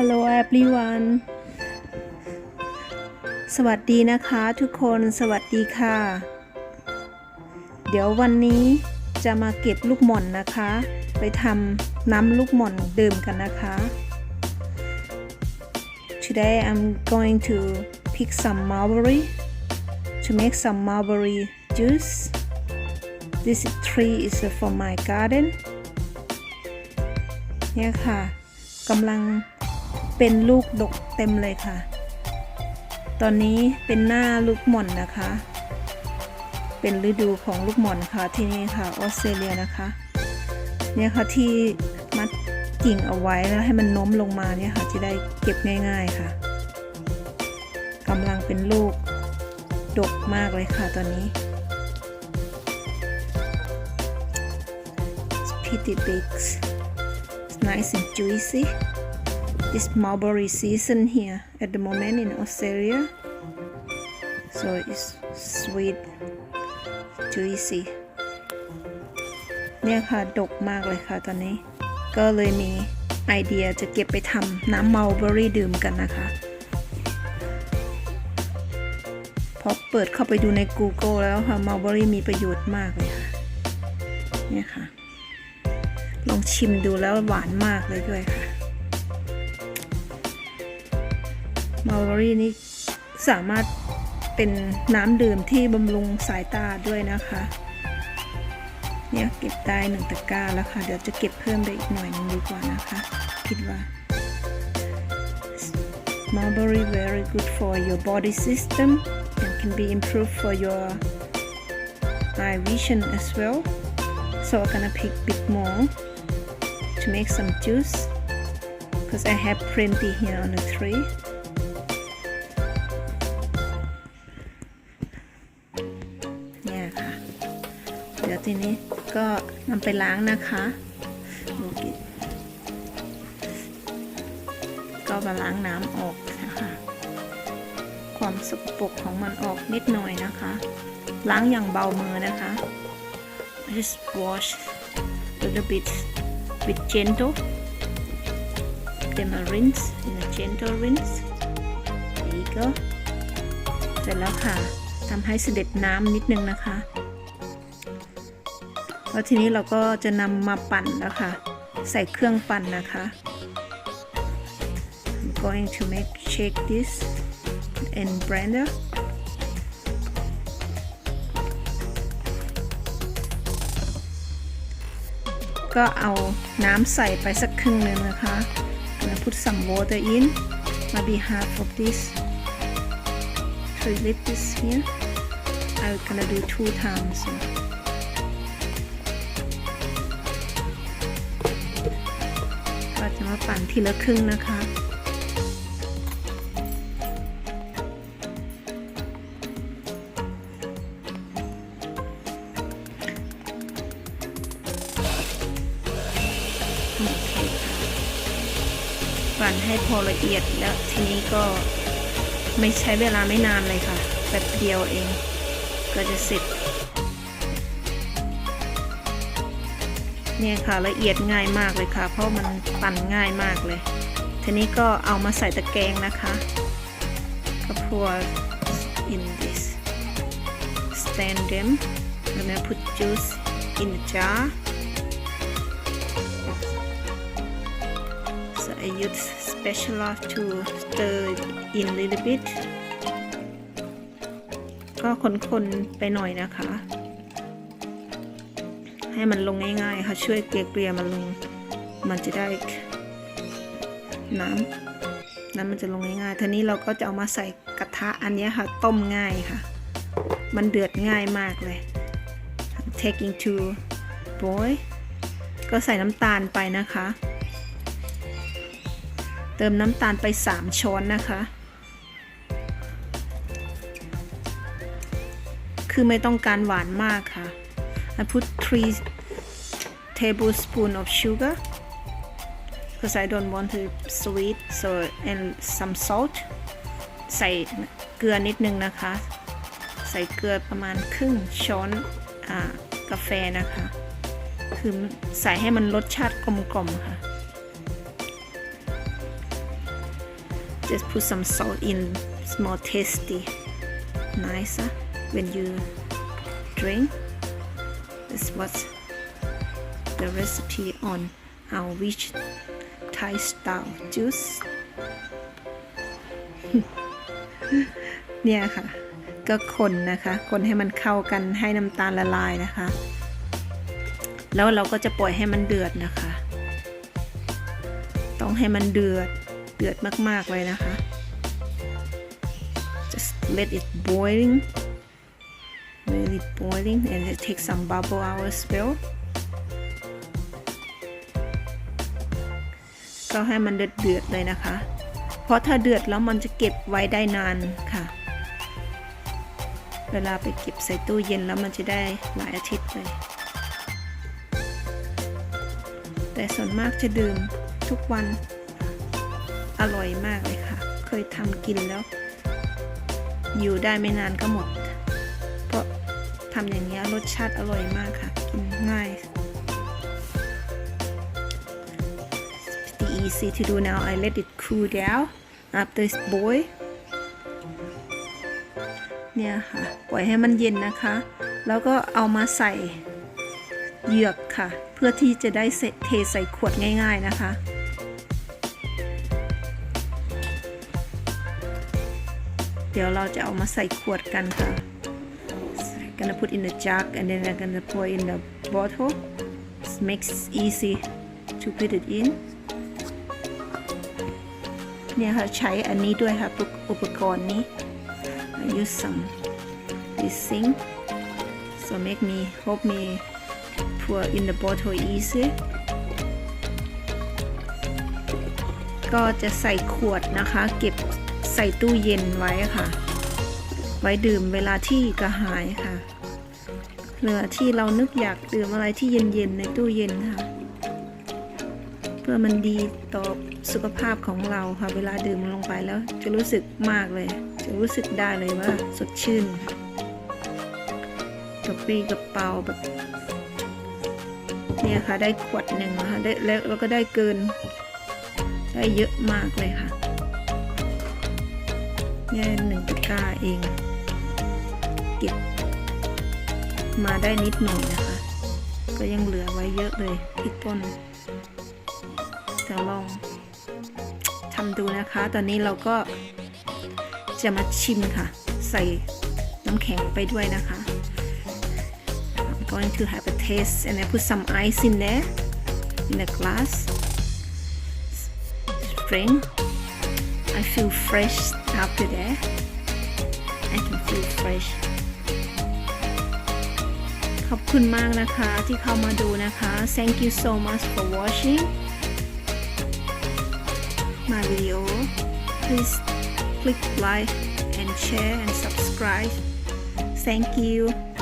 Hello everyone สวัสดีนะคะทุกคนสวัสดีค่ะ เดี๋ยววันนี้จะมาเก็บลูกหม่อนนะคะ ไปทำน้ำลูกหม่อนดื่มกันนะคะ Today I'm going to pick some mulberry to make some mulberry juice This tree is from my garden เนี่ยค่ะกำลัง เป็นลูกดกเต็มเลยค่ะ ตอนนี้เป็นหน้าลูกหม่อนนะคะ เป็นฤดูของลูกหม่อนค่ะที่นี่ค่ะออสเตรเลียนะคะ เนี่ยค่ะที่มัดกิ่งเอาไว้แล้วให้มันโน้มลงมาเนี่ยค่ะจะได้เก็บง่าย ๆค่ะกำลังเป็นลูกดกมากเลยค่ะตอนนี้ pretty big It's nice and juicy It's mulberry season here at the moment in Australia so it's sweet juicy เนี่ยค่ะ ดกมากเลยค่ะตอนนี้ ก็เลยมีไอเดียจะเก็บไปทำน้ำมัลเบอรี่ดื่มกันนะคะ พอเปิดเข้าไปดูใน Google แล้วค่ะมัลเบอรี่มีประโยชน์มากเลยค่ะ เนี่ยค่ะ ลองชิมดูแล้วหวานมากเลยด้วยค่ะ มัลเบอรี่นี่สามารถเป็นน้ำดื่มที่บำรุงสายตาด้วยนะคะ เนี่ยเก็บได้หนึ่งตะกร้าแล้วค่ะ เดี๋ยวจะเก็บเพิ่มได้อีกหน่อยหนึงดีกว่านะคะ คิดว่า Mulberry very good for your body system and can be improved for your eye vision as well so I'm gonna pick bit more to make some juice because I have plenty here on the tree เดี๋ยวทีนี้ก็นำไปล้างนะคะดูกิก็มาล้างน้ำออกนะคะ ความสกปรกของมันออกนิดหน่อยนะคะ ล้างอย่างเบามือนะคะ just wash a little bit with gentle then I rinse in a gentle rinse there you go เสร็จแล้วค่ะทำให้เสด็จน้ำนิดนึงนะคะ แล้วทีนี้เราก็จะนำมาปั่นแล้วค่ะใส่เครื่องปั่นนะคะ I'm going to make shake this in blender ก็เอาน้ำใส่ไปสักครึ่งหนึงนะคะ and put some water in maybe half of this so leave this here I'm gonna do two times ็จะมาปั่นทีละครึ่งนะคะปั่นให้พอละเอียดแล้วทีนี้ก็ไม่ใช้เวลาไม่นานเลยค่ะแป๊บเดียวเอง ก็จะเสร็จ เนี่ยค่ะละเอียดง่ายมากเลยค่ะ เพราะมันปั่นง่ายมากเลย ทีนี้ก็เอามาใส่ตะแกรงนะคะก็ pour in this stand them and then put juice in the jar so I use spatula to stir in little bit ก็คนๆไปหน่อยนะคะ ให้มันลงง่ายๆค่ะช่วยเกลี่ยๆมันลง มันจะได้น้ำน้ำมันจะลงง่ายๆทีนี้เราก็จะเอามาใส่กระทะอันนี้ค่ะ ต้มง่ายค่ะ มันเดือดง่ายมากเลย taking to boil ก็ใส่น้ำตาลไปนะคะ เติมน้ำตาลไป 3 ช้อนนะคะ คือไม่ต้องการหวานมากค่ะ I put 3 tablespoon of sugar because I don't want it sweet so and some salt ใส่เกลือนิดนึงนะคะ ใส่เกลือประมาณครึ่งช้อนอากาแฟนะคะ คือใส่ให้มันรสชาติกลมๆค่ะ just put some salt in it's more tasty nicer when you drink this was the recipe on our rich Thai style juice เนี่ยค่ะ ก็คนนะคะ คนให้มันเข้ากันให้น้ำตาลละลายนะคะ แล้วเราก็จะปล่อยให้มันเดือดนะคะ ต้องให้มันเดือด เดือดมาก ๆ เลยนะคะ just let it boiling let it boiling and it take some bubble out as well ก็ให้มันเดือดเดือดๆเลยนะคะ เพราะถ้าเดือดแล้วมันจะเก็บไว้ได้นานค่ะ เวลาไปเก็บใส่ตู้เย็นแล้วมันจะได้หลายอาทิตย์เลย แต่ส่วนมากจะดื่มทุกวัน อร่อยมากเลยค่ะ เคยทำกินแล้ว อยู่ได้ไม่นานก็หมด เพราะ ทำอย่างนี้ยรสชาติอร่อยมากค่ะ กินง่าย Pretty easy to do now I let it cool down after it's boil เนี่ยค่ะ ปล่อยให้มันเย็นนะคะ แล้วก็เอามาใส่เหยือกค่ะ เพื่อที่จะได้เทใส่ขวดง่ายๆนะคะเดี๋ยวเราจะเอามาใส่ขวดกันค่ะ gonna put in the jug and then I'm gonna pour in the bottle it makes it easy to put it in เนี่ยค่ะใช้อันนี้ด้วยค่ะอุปอุปกรณ์นี้ I use some this thing so make me help me pour in the bottle easy ก็จะใส่ขวดนะคะ เก็บใส่ตู้เย็นไว้ค่ะ ไว้ดื่มเวลาที่กระหายค่ะเรือที่เรานึกอยากดื่มอะไรที่เย็นๆในตู้เย็นค่ะ เพื่อมันดีต่อสุขภาพของเราค่ะ เวลาดื่มลงไปแล้วจะรู้สึกมากเลย จะรู้สึกได้เลยว่าสดชื่นกระปรี้กระเป๋าแบบเนี่ยค่ะได้ขวดหนึ่งนะคะได้แล้วแล้วก็ได้เกิน ได้เยอะมากเลยค่ะ เนี่หนึ่งตะกร้าเอง เก็บมาได้นิดหน่อยนะคะ ก็ยังเหลือไว้เยอะเลยที่ต้นเดี๋ยวลองทำดูนะคะ ตอนนี้เราก็จะมาชิมค่ะ ใส่น้ำแข็งไปด้วยนะคะ I'm going to have a taste and I put some ice in there in a glass spring I feel fresh after that I can feel fresh ขอบคุณมากนะคะที่เข้ามาดูนะคะ Thank you so much for watching my video please click like and share and subscribe thank you